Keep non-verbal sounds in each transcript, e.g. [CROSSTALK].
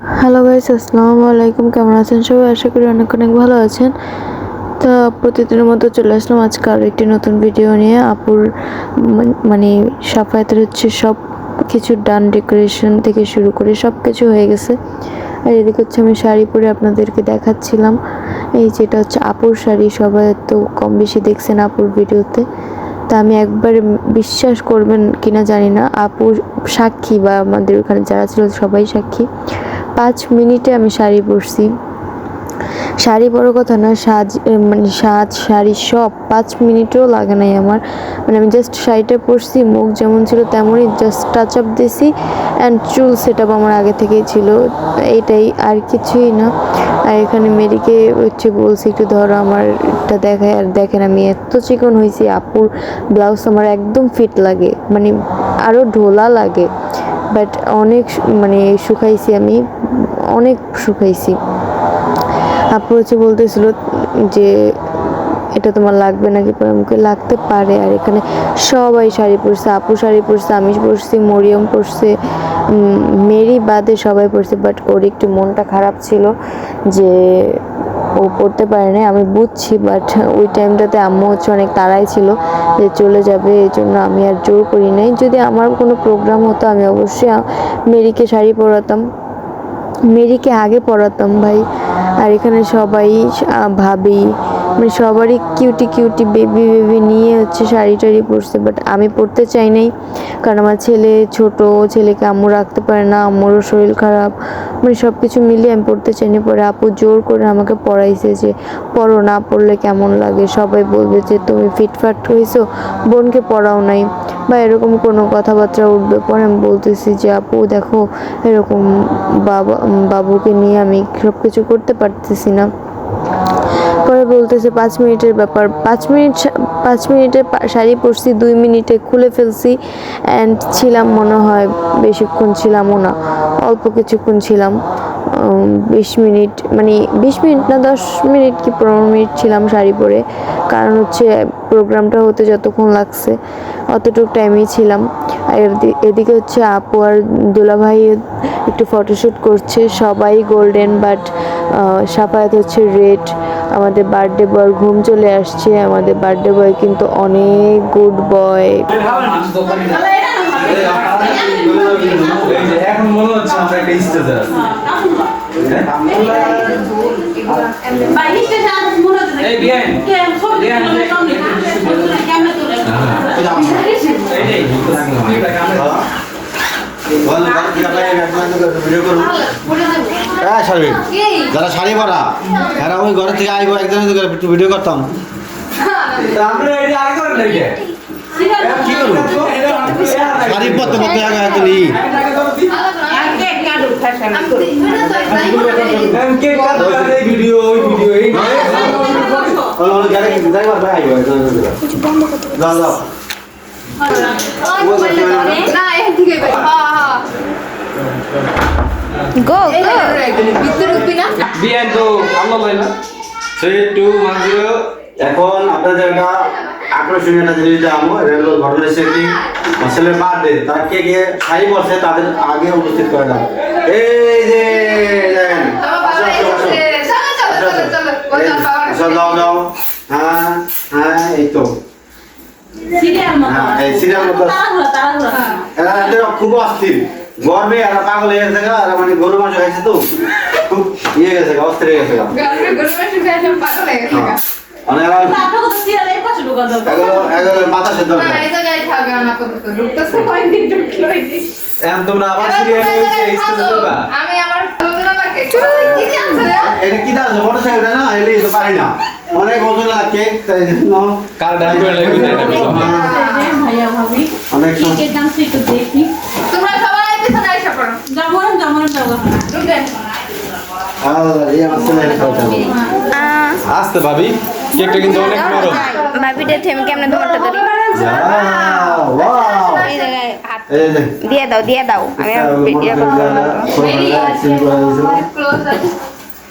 Hello guys আসসালামু আলাইকুম। কেমন আছেন সবাই? আশা করি অনেক অনেক ভালো আছেন। তা প্রতিদিনের মতো চলে আসলাম আজকে আরও একটি নতুন ভিডিও নিয়ে। আপুর মান- মানে সাফায়াতের হচ্ছে সব কিছু ডান ডেকোরেশন থেকে শুরু করে সব কিছু হয়ে গেছে। আর এদিকে হচ্ছে আমি শাড়ি পরে আপনাদেরকে দেখাচ্ছিলাম। এই যেটা হচ্ছে আপুর শাড়ি, সবাই তো কম বেশি দেখছেন আপুর ভিডিওতে তা। আমি একবার বিশ্বাস করবেন কিনা জানি না। আপুর সাক্ষী বা আমাদের ওখানে যারা ছিল সবাই সাক্ষী। পাঁচ মিনিটে আমি শাড়ি পরছি। শাড়ি বড় কথা না, সাজ মানে সাজ, শাড়ি সব পাঁচ মিনিটও লাগে নাই আমার। মানে আমি জাস্ট শাড়িটা পরছি, মুখ যেমন ছিল তেমনই জাস্ট টাচ আপ দিছি অ্যান্ড চুল সেট আপ আমার আগে থেকেই ছিল। এইটাই আর কিছুই না। আর এখানে মেরিকে হচ্ছে বলছি, একটু ধরো আমার এটা দেখায়, আর দেখেন আমি এত চিকন হয়েছি, আপুর ব্লাউজ আমার একদম ফিট লাগে। মানে আরও ঢোলা লাগে। বাট অনেক মানে শুকাইছি আমি, অনেক শুকাইছি। আপু হচ্ছে বলতেছিল যে, এটা তোমার লাগবে নাকি? আমাকে লাগতে পারে। আর এখানে সবাই শাড়ি পরছে, আপু শাড়ি পরছে, আমি পরছি, মরিয়ম পরছে মেরি বাদে সবাই পরছে বাট ওর একটু মনটা খারাপ ছিল যে, ও পড়তে পারে না আমি বুঝছি বাট ওই টাইমটাতে আম্মু হচ্ছে অনেক তাড়াই ছিল। যে চলে যাবে, এই জন্য আমি আর জোর করি নাই। যদি আমার কোনো প্রোগ্রাম হতো, আমি অবশ্যই মেরিকে শাড়ি পরাতাম। মেরিকে আগে পরাতাম ভাই। আর এখানে সবাই ভাবি মানে সবারই কিউটি কিউটি বেবি বেবি নিয়ে হচ্ছে শাড়ি টাড়ি পরছে বাট আমি পরতে চাই নাই। কারণ আমার ছেলে ছোট, ছেলেকে আম্মু রাখতে পারে না, আম্মুরও শরীর খারাপ। মানে সব কিছু মিলিয়ে আমি পড়তে চাইনি পরে আপু জোর করে আমাকে পড়াইছে যে পড়ো না পড়লে কেমন লাগে? সবাই বলবে যে, তুমি ফিটফাট হয়েছো, বোনকে পড়াও নাই। বা এরকম কোনো কথাবার্তা উঠবে পরে আমি বলতেছি যে, আপু, দেখো, এরকম বাবা বাবুকে নিয়ে আমি সব কিছু করতে পারতেছি না। বলতেছে, পাঁচ মিনিটের ব্যাপার। পাঁচ মিনিট পাঁচ মিনিটে শাড়ি পরছি, দুই মিনিটে খুলে ফেলছি অ্যান্ড ছিলাম মনে হয়, বেশিক্ষণ ছিলামও না, অল্প কিছুক্ষণ ছিলাম বিশ মিনিট মানে বিশ মিনিট না দশ মিনিট কি পনেরো মিনিট ছিলাম শাড়ি পরে। কারণ হচ্ছে প্রোগ্রামটা হতে যতক্ষণ লাগছে, অতটুকু টাইমেই ছিলাম। আর এদি- এদিকে হচ্ছে আপু আর দুলাভাই একটু ফটোশ্যুট করছে, সবাই গোল্ডেন বাট সাফায়াত হচ্ছে রেড আমাদের বার্থডে বয় ঘুম চলে আসছে আমাদের বার্থডে বয় কিন্তু অনেক গুড বয় এখন মনে হচ্ছে আমরা একটা স্টেজে আছি এই বিয়ান বিয়ান এই হ্যাঁ সার্বিক যারা শাড়ি পরা এরা ওই ঘরে থেকে আইবো একটু ভিডিও করতাম। শাড়ি পরতে আগে ভিডিও ভিডিও এই যাও যাও গো বিয়ান তো আল্লাহ লাইলা থ্রি টু ওয়ান জিরো এখন আপনাদের একটা আকর্ষণীয় একটা জিনিস জানাব এটা হলো ঘটনা সেটি ছেলের বার্থডে তারা কে কে শাড়ি বসে তাদের আগে উপস্থিত করে দাও এই যে যাও যাও। হ্যাঁ হ্যাঁ এই তো হ্যাঁ এই সিরিয়াল মতো এরা এদের খুব অস্থির। গর্বে এরা পাগল হয়ে গেছে গা, এরা মানে গরু মাংস খাইছে তো। খুব ইয়ে গেছে গা, অস্থির হয়ে গেছে। হ্যাঁ। মানে আমি আমার এটা কি বড় সাহেব না? এলে তো পারি না। অনেক ওজন লাগে তাই জন্য কার ডান করে লাগবে না এটা অনেক সময় তোমরা সবাই পিছনে এসে পড়ো। আলাদা এই আমার ছেলে খাওয়াতে হবে আসতে ভাবি কেকটা কিন্তু অনেক নরম ভাবিটা থেমে কেমনে তোমারটা ধরি দিয়ে দাও দিয়ে দাও। আমি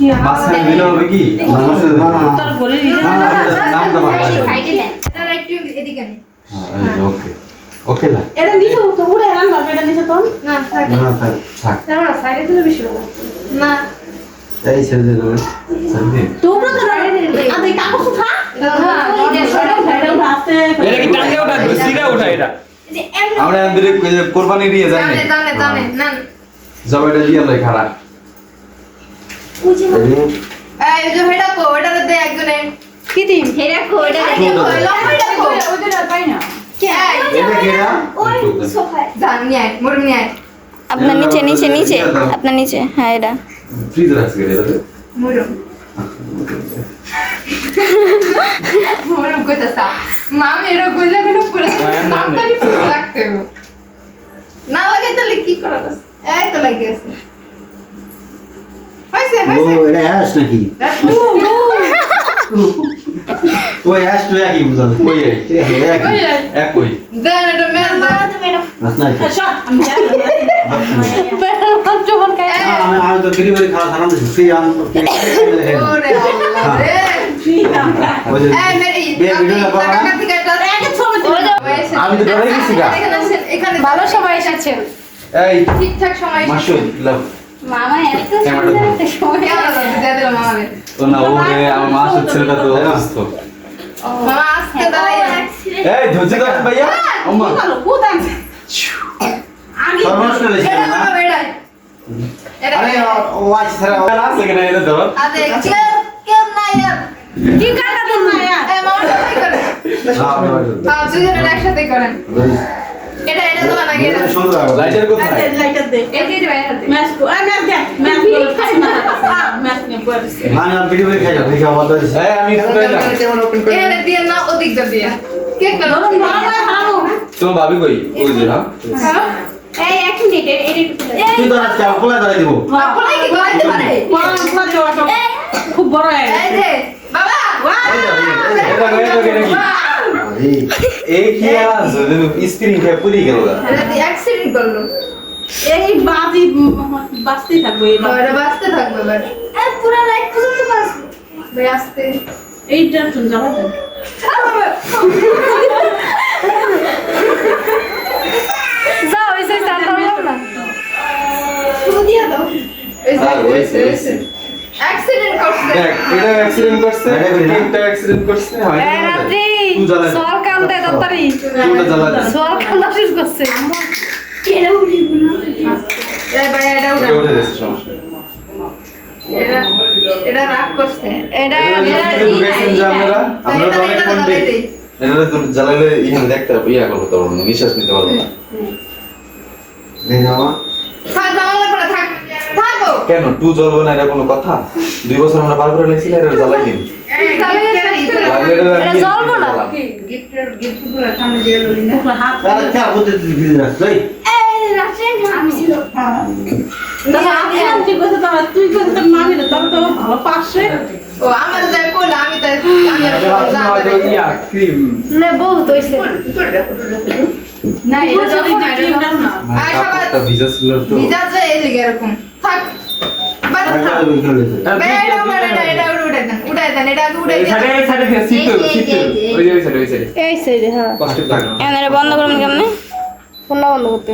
মাঝখানে দিলে হবে কি? না, না, না, না। না, না, না, নাম না, দাও না। সাইডে দেন। এটা একটু এদিকে নে। ওকে। ওকে না। এটা নিচে তো উড়ে এলাম বাবা এটা নিচে তো না, থাক। না, থাক। থাক। না, সাইডে দিলে বেশি ভালো। না, এই ছেড়ে দে তুমি। সামনে তো আদে কাগজ উঠা? না, এই যে সরে সাইডে উঠা আসতে এটা কি টাঙ্গে ওঠা সিধা ওঠা এটা এই যে এমনি- আমরা কোরবানি দিয়ে যাই জানে, জানে, জানে। না, জবাইটা দিয়ে খারাপ এই, যে হেডা কো, দে একজনে। কি দিন হেরা কো? এটা কো, না? আয়। আপনার নিচে নিচে নিচে। আপনার নিচে হ্যাঁ এটা। হবে। না লাগে তাহলে কি করা এই তো লাগে ও, হয়েছে। এটা অ্যাশ নাকি? ওই [LAUGHS] অ্যাশ তো একই বুঝালো। কই এই ঠিক আছে, একই। এক কই দেন এটা মেরে দাও। সব আমি তো delivery খাওয়া সারান দিছি। free আন- ওরে আল্লাহ রে। ওই যে- এই, মেরি, বিয়ে আপনি ভিডিও করো না? টাকা থেকে একটা- আগে ছবি তুলে সবাই এসেছে। আমি তো ডরে গেছি গা। এখানে ভালো সময় এসেছেন এই ঠিকঠাক সময় মামা এত সুন্দর একটা সময়। তো না ওরে আমার মাসুদ ছেলেটা তো অসুস্থ। মামা আজকে দাঁড়াইয়া এই ধৈর্য ধর ভাইয়া। আম্মা ভালো খুদ সর্বনাশ করে দিছি না? আরে, ও- ও আছে ছাড়া, ও- না সেখানে এটা ধর। আদে কেউ কেউ নাই কি কাটা দিন না यार মামা সাথে করে হ্যাঁ দুজনে একসাথে করেন। এটা এটা তো না গেলে সুন্দর আবার। লাইটার কোথায় লাইটার দে এই যে ভাই হাতে ম্যাচ কো আ ম্যাচ দে ম্যাচ কো ম্যাচ নে পড়ছে না, না, delivery খাই না, দেখি আমার দরজা। এই আমি ফুটাইলাম এটা দিয়ে না ওদিক দিয়ে কে কেন ধরুন হারো তোমার ভাবি কই ওই যে হ্যাঁ এই এক মিনিট তুই তো দিব। কি পারে খুব বড় এই যে বাবা এটা গয়ে তো কি এই, এই কি আছে স্ক্রিন খেয়ে পুরি গেল। গা এটা দিয়ে অ্যাক্সিডেন্ট করল। এই বাজি বাস্তি থাকবে এই বাঁচতে থাকবে এবার। এই পুরো লাইট পর্যন্ত বাঁচবে ভাই আসতে। এইটা শুন যাবা যাও এসে স্টার্ট না। শুরু দিয়ে দাও। এই যে হ্যাঁ, হয়েছে, হয়েছে। অ্যাক্সিডেন্ট করছে। দেখ এটা অ্যাক্সিডেন্ট করছে এটা করি না। এটা অ্যাক্সিডেন্ট করছে হয় এই সর কান্দে দত্তরি সর কান্দা শেষ করছে। এই ভাই এটা উঠা এটা উঠে গেছে সমস্যা এটা এটা রাগ করছে। এটা এটা কি গেছেন যে আমরা আমরা তো অনেক ফোন এটা তো জ্বালালে ইহান দেখতে ইয়া করতে পারব নিঃশ্বাস নিতে পারব না। দেখি আমার। থাক জামালা করে থাক থাকো কেন? টু জ্বলবে না এটা কোনো কথা? দুই বছর আমরা পার করে নিয়েছি এটা জ্বালাই দিন। না। ভিজে ছিল ভিজা এরকম। থাক হ্যাঁ বন্ধ বন্ধ করতে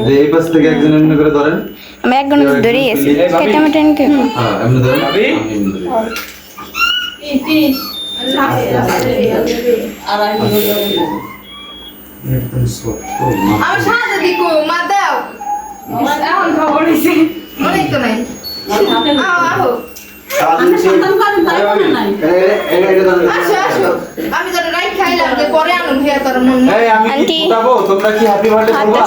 ধরেন আমি এক ঘণ্টা ধরে গেছি কেটে মেটে নিতে হ্যাঁ এমনি ধরেন আমি মা। আমার সাথে দিকো মা দাও এখন খবর হইছে অনেক তো নাই মনে আসো আমি তো রাইট খাইলাম পরে আনুন হিয়া তোর মন আন্টি। তোমরা কি হ্যাপি বার্থডে করবা।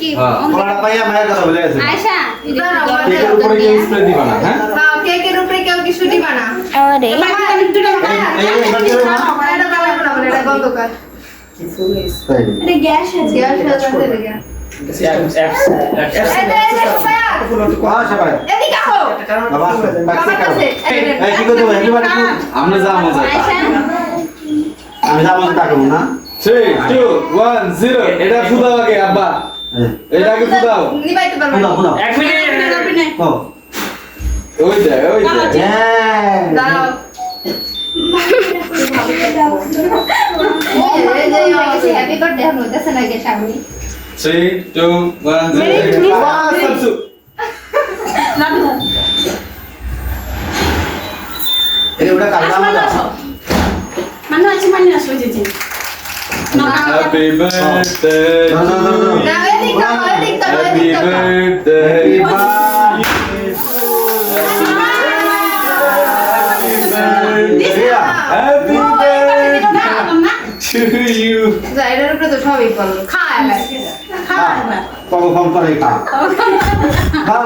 কি হ্যাঁ কলাটা মায়ের কথা বলে গেছে। আয়শা কেকের উপরে দাও। স্প্রে দিবা না হ্যাঁ হ্যাঁ কেকের উপরে কেউ কিছু দিবা না আরে এই- এই- এই বাড়িতে না? এটা বানাবো না বলে এটা গন্ধকার গ্যাস আছে গ্যাস আছে দেখে যে, যে, হ্যাঁ আমরা যা মজা আমি যাব না তাকাবো না থ্রি টু ওয়ান জিরো এটা ফুদাও আগে আব্বা হ্যাঁ এটা আগে ফুদাও এক মিনিট ওই দে ওই দে হ্যাঁ দাঁড়াও। এই যে, এই যে, happy birthday এখন হইতেছে না, গেছে আমি। থ্রি টু ওয়ান জিরো বাস সামসু এটা ওটা কাটলাম না মানে আছে মানে আসবে যেতে হ্যাপি বার্থডে না, না, না, না। না, এদিক তাকাও, এদিক তাকাও, হ্যাপি এদিক তাকাও। Birthday happy birthday to you যা, উপরে তো সবই পড়ল। খা এবার। কবে ফোন করে খা। খা।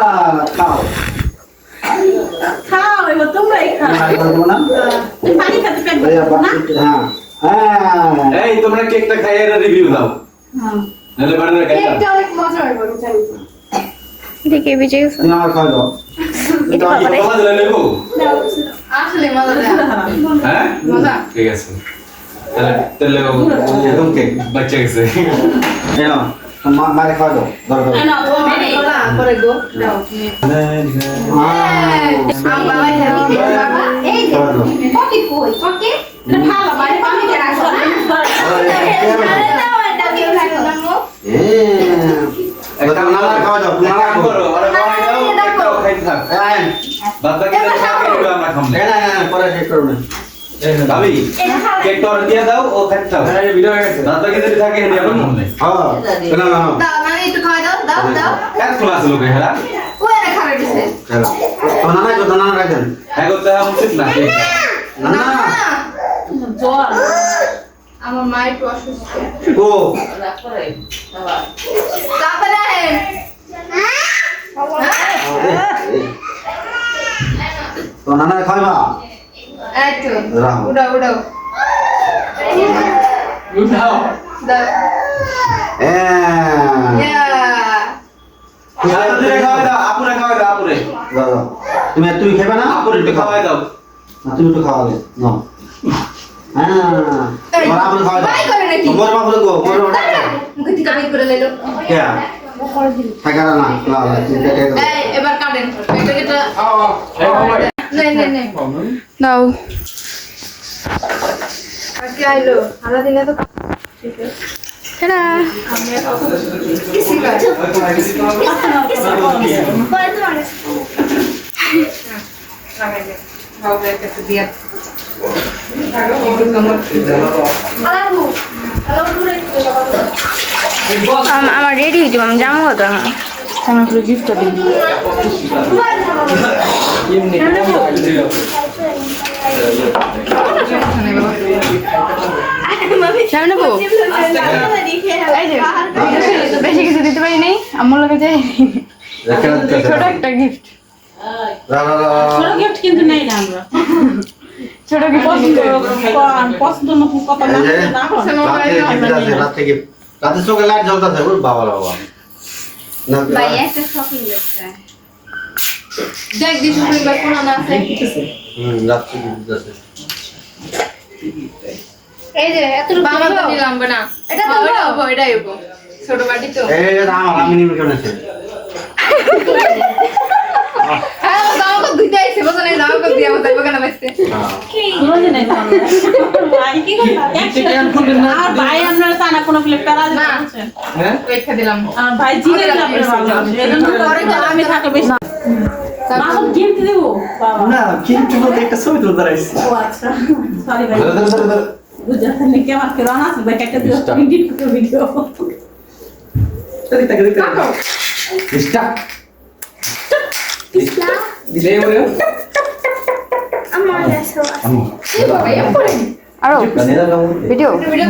খাও। খাও এবার তোমরাই খাও। না। পানি খেতে পেট না? হ্যাঁ। হ্যাঁ। এই তোমরা কেকটা খাইয়ে এটা রিভিউ দাও। হ্যাঁ। নাহলে বাড়িতে খাইতা কেকটা অনেক মজা হয় বলো, দেখে বেঁচে গেছে? তুমি দাও। এটা বাবারে কলা নেব আসলে মজা হ্যাঁ? মজা। ঠিক আছে। তাহলে তাহলে একদম কেক বাচ্চা গেছে এই নাও মা মারে খাওয়া দাও দরকার এই নাও, তোমার এই, বাবা। খোলা, করে গো। দাও। হ্যাঁ আমার বাবা happy birthday, বাবা। এই যে, খাওয়া দাও পকি কই? পকি? এটা ভালো মানে পানি খেতে রাখো না। আরে দাও, এটা কেউ রাখো না, মো। একটা নানা খাওয়া দাও খাও। কেকটা অর্ডার দিয়ে দাও ও খাইতে থাক ভিডিও গেছে। বাদ বাকি যদি থাকে হেডি খাম না হ্যাঁ। না না না দাও, মানে একটু খাওয়াই দাও, দাও, দাও। এক ক্লাস লোকে হেরা? ওই এনে খাবে দিছে। চলো তো নানা কত নানা রাখেন। হ্যাঁ। করতে হবে উচিত না না না, না না। আমার মা একটু অসুস্থ। ও। তারপরে আহেন। তো নানা খাইবা? উড়াও, উড়াও। দাও। হ্যাঁ। তুমি তুমি খাবে না? আপুরে একটু খাওয়াই দাও। না তুমি একটু খাওয়াবে না হ্যাঁ। এই, খাওয়াই দাও। বাই করে নাকি? তোমার মা বলে গো মোর মোর মুখে থেকে বের করে লইলো। কে? থাকা না এবার কাটেন। এটা। দাও। আম- আমার রেডি হইতে আমি যাব তো এখন। আমার গিফটটা দিন সামনে যে বেশি কিছু দিতে পারি নাই আমার লোকে যাই। ছোট একটা গিফট ছোট গিফট কিন্তু নেই না আমরা। ছোট গিফট পছন্দ পছন্দ মতো কত না এই যে, না। রাতে গিফট রাতে চোখে লাইট জ্বলতেছে ওর বাবা বাবা। না ভাই একটা শপিং করতে দেখ দিশু পরিবার কোন না আছে হুম রাতে গিফট আছে এই যে এত বাবা তো নিলাম না এটা তো হব এটাই হব ছোট বাটি তো এই যে আমার আমি নিবি কেন আছে হ্যাঁ দাও আইছে বসে নাই দাও দিয়া কেন নেই আমরা। ভাই, আর না। হ্যাঁ পরীক্ষা দিলাম ভাই আমি বেশি মাসুম গিফট দেব? না কিন্তু বলতে একটা ছবি তুলতে রাখছি ও আচ্ছা। সরি ভাই। ধরে ধরে ধরে ধরে। বুঝতে আমার কেরান আছে? ভাই একটা দিও এডিট করে ভিডিও দেখতে দেখতে স্টাক দিলে বলে ভাই পরে আরও। Video video